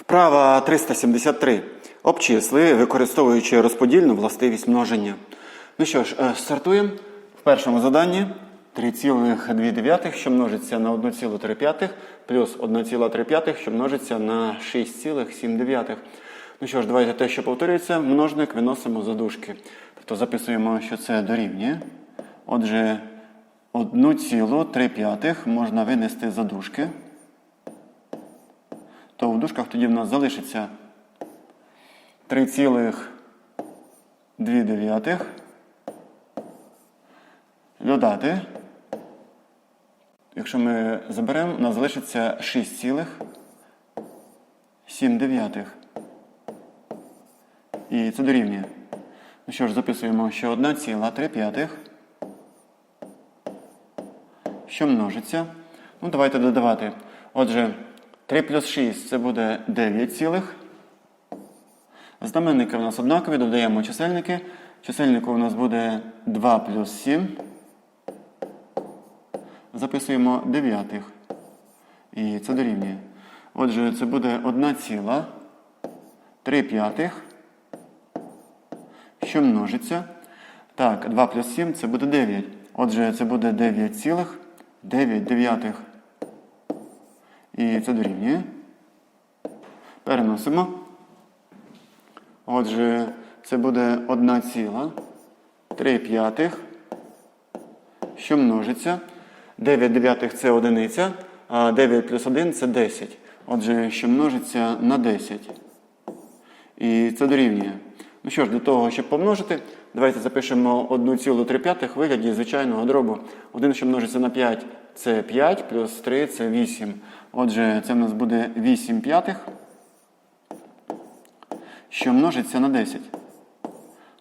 Вправа 373. Обчисли, використовуючи розподільну властивість множення. Ну що ж, е, стартуємо. В першому заданні 3,2, що множиться на 1,3, плюс 1,3, що множиться на 6,7. Ну що ж, давайте те, що повторюється, множник виносимо за дужки. Тобто записуємо, що це дорівнює. Отже, 1,3 можна винести за дужки то в дужках тоді в нас залишиться 3,2 додати. Якщо ми заберемо, у нас залишиться 6,7. І це дорівнює. Ну що ж, записуємо, що 1,3, що множиться. Ну, давайте додавати. Отже, 3 плюс 6 це буде 9 цілих. Знаменники у нас однакові, додаємо чисельники. Чисельнику у нас буде 2 плюс 7. Записуємо дев'ятих. І це дорівнює. Отже, це буде 1 ціла 3 п'ятих, що множиться. Так, 2 плюс 7 це буде 9. Отже, це буде 9 цілих 9 дев'ятих. І це дорівнює. Переносимо. Отже, це буде 1 ціла 3 п'ятих, що множиться. 9 дев'ятих це одиниця, а 9 плюс 1 це 10. Отже, що множиться на 10. І це дорівнює. Ну що ж, для того, щоб помножити, давайте запишемо 1,3 в вигляді звичайного дробу. 1, що множиться на 5, це 5, плюс 3 це 8. Отже, це в нас буде 8 п'ятих, що множиться на 10.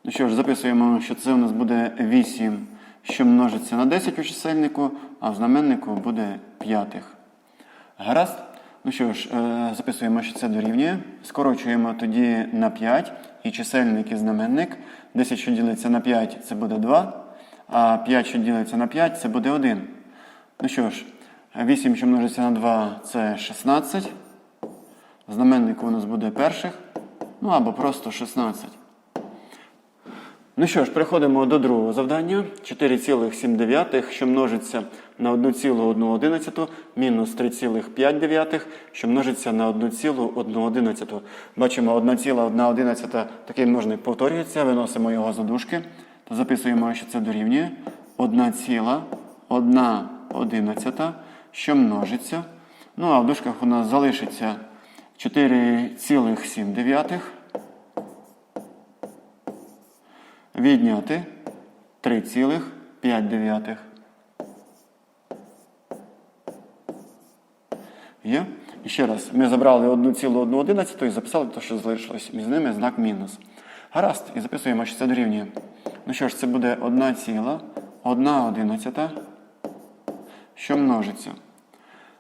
Ну що ж, записуємо, що це у нас буде 8, що множиться на 10 у чисельнику, а в знаменнику буде п'ятих. Гаразд? Ну що ж, е, записуємо, що це дорівнює. Скорочуємо тоді на 5 і чисельник і знаменник. 10, що ділиться на 5, це буде 2, а 5, що ділиться на 5, це буде 1. Ну що ж, 8, що множиться на 2, це 16. Знаменник у нас буде перших. Ну або просто 16. Ну що ж, переходимо до другого завдання. 4,7, що множиться на 1,111 мінус 3,5, що множиться на 1,111. Бачимо, 1,111 такий множник повторюється, виносимо його за дужки, то записуємо, що це дорівнює 1,111, що множиться. Ну а в дужках у нас залишиться 4,7. Відняти 3,5. Є? І ще раз, ми забрали 1,111 і записали те, що залишилось між ними знак мінус. Гаразд, і записуємо, що це дорівнює. Ну що ж, це буде 1,111, що множиться.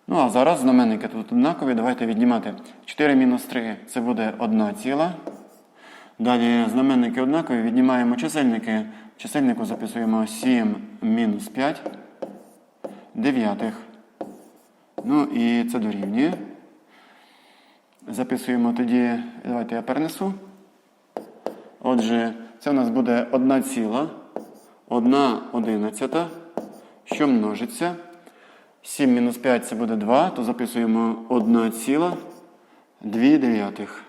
Ну, а зараз знаменники тут однакові. Давайте віднімати 4 мінус 3 це буде 1 ціла. Далі знаменники однакові, віднімаємо чисельники. Чисельнику записуємо 7 мінус 5 дев'ятих. Ну і це дорівнює. Записуємо тоді, давайте я перенесу. Отже, це у нас буде 1 ціла, 1 одинадцята, що множиться. 7 мінус 5 це буде 2, то записуємо 1 ціла, 2 дев'ятих.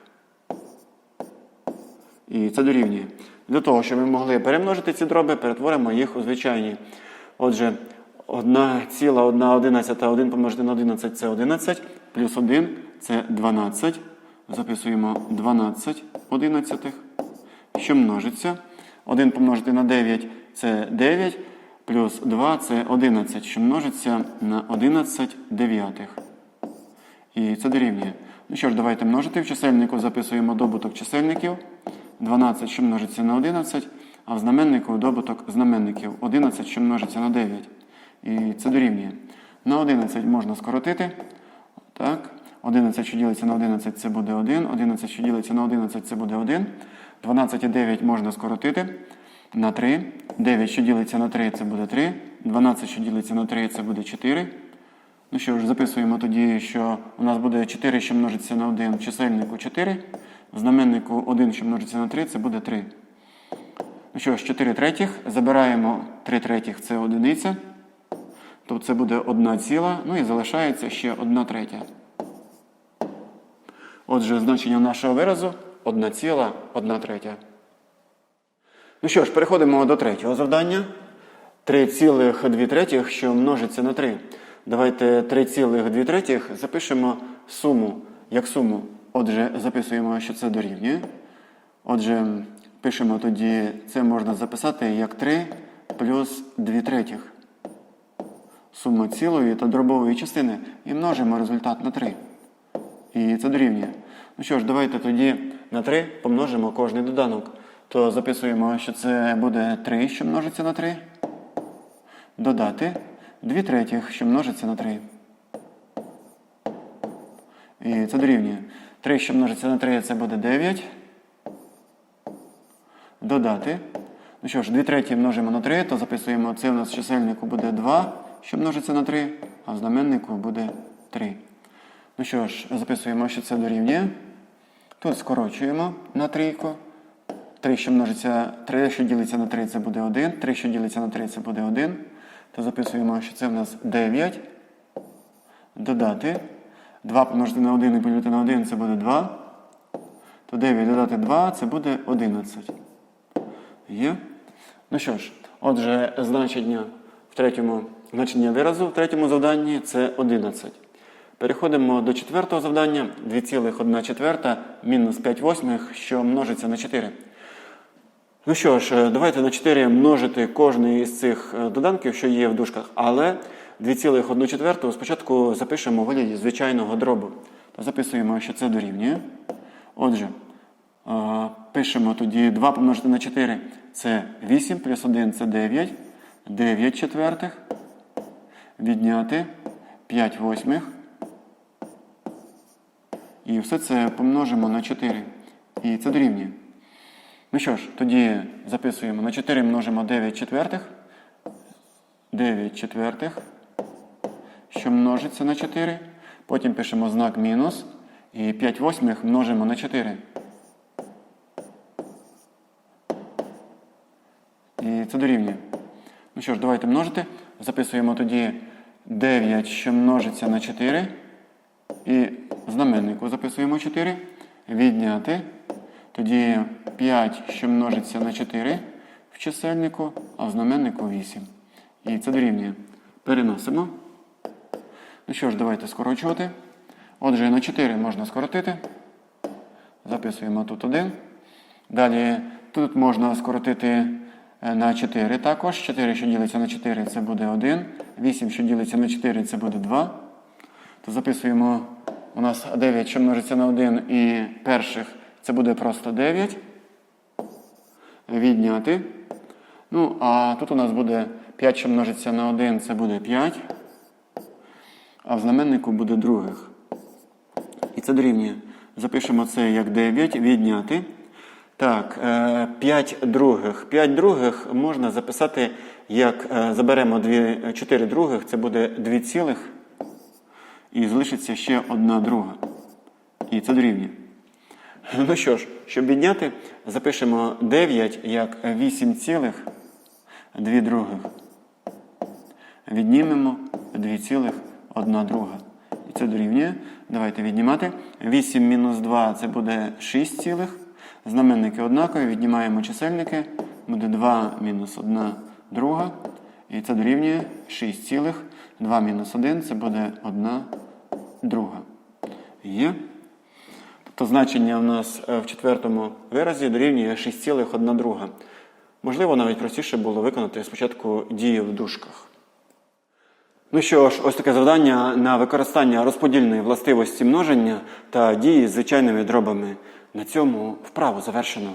І це дорівнює. Для того, щоб ми могли перемножити ці дроби, перетворимо їх у звичайні. Отже, 1 ціла 1 одинадцята, 1 помножити на 11 це 11, плюс 1 це 12. Записуємо 12 одинадцятих, що множиться. 1 помножити на 9 це 9, плюс 2 це 11, що множиться на 11 дев'ятих. І це дорівнює. Ну що ж, давайте множити. В чисельнику записуємо добуток чисельників. 12, що множиться на 11, а в знаменнику добуток знаменників 11, що множиться на 9. І це дорівнює. На 11 можна скоротити. Так. 11, що ділиться на 11, це буде 1. 11, що ділиться на 11, це буде 1. 12 і 9 можна скоротити на 3. 9, що ділиться на 3, це буде 3. 12, що ділиться на 3, це буде 4. Ну що ж, записуємо тоді, що у нас буде 4, що множиться на 1 в чисельнику 4, в знаменнику 1, що множиться на 3, це буде 3. Ну що ж, 4 третіх, забираємо 3 третіх, це одиниця. Тобто це буде 1 ціла, ну і залишається ще 1 третя. Отже, значення нашого виразу 1 ціла, 1 третя. Ну що ж, переходимо до третього завдання. 3,2 третіх, що множиться на 3. Давайте 3,2 третіх запишемо суму як суму. Отже, записуємо, що це дорівнює. Отже, пишемо тоді, це можна записати як 3 плюс 2 третіх. Сума цілої та дробової частини і множимо результат на 3. І це дорівнює. Ну що ж, давайте тоді на 3 помножимо кожний доданок. То записуємо, що це буде 3, що множиться на 3. Додати 2 третіх, що множиться на 3. І це дорівнює. 3, що множиться на 3, це буде 9. Додати. Ну що ж, 2 треті множимо на 3, то записуємо, це у нас в чисельнику буде 2, що множиться на 3, а в знаменнику буде 3. Ну що ж, записуємо, що це дорівнює. Тут скорочуємо на трійку. 3, що множиться, 3, що ділиться на 3, це буде 1. 3, що ділиться на 3, це буде 1. То записуємо, що це в нас 9. Додати. 2 помножити на 1 і поділити на 1 це буде 2. То 9 додати 2 це буде 11. Є? Ну що ж, отже, значення в третьому значення виразу в третьому завданні це 11. Переходимо до четвертого завдання 2,1 четверта мінус 5 восьмих, що множиться на 4. Ну що ж, е, давайте на 4 множити кожний із цих е, доданків, що є в дужках, але 2,1 четверту спочатку запишемо вигляді звичайного дробу. Записуємо, що це дорівнює. Отже, е, пишемо тоді 2 помножити на 4 це 8, плюс 1 це 9, 9 четвертих, відняти 5 восьмих. І все це помножимо на 4. І це дорівнює. Ну що ж, тоді записуємо на 4 множимо 9 четвертих. 9 четвертих, що множиться на 4. Потім пишемо знак мінус. І 5 восьмих множимо на 4. І це дорівнює. Ну що ж, давайте множити. Записуємо тоді 9, що множиться на 4. І в знаменнику записуємо 4. Відняти. Тоді 5, що множиться на 4 в чисельнику, а в знаменнику 8. І це дорівнює. Переносимо. Ну що ж, давайте скорочувати. Отже, на 4 можна скоротити. Записуємо тут 1. Далі тут можна скоротити е, на 4 також. 4, що ділиться на 4, це буде 1. 8, що ділиться на 4, це буде 2. То записуємо у нас 9, що множиться на 1 і перших, це буде просто 9. Відняти. Ну, а тут у нас буде 5, що множиться на 1, це буде 5. А в знаменнику буде других. І це дорівнює. Запишемо це як 9, відняти. Так, 5 других. 5 других можна записати, як е, заберемо 2, 4 других, це буде 2 цілих. І залишиться ще одна друга. І це дорівнює. Ну що ж, щоб відняти, запишемо 9 як 8 цілих 2 других. Віднімемо 2 цілих 1 друга. І це дорівнює. Давайте віднімати. 8 мінус 2 це буде 6 цілих. Знаменники однакові, віднімаємо чисельники. Буде 2 мінус 1 друга. І це дорівнює 6 цілих. 2 мінус 1 це буде 1 друга. Є. Тобто значення у нас е, в четвертому виразі дорівнює 6,1 друга. Можливо, навіть простіше було виконати спочатку дії в дужках. Ну що ж, ось таке завдання на використання розподільної властивості множення та дії з звичайними дробами. На цьому вправу завершено.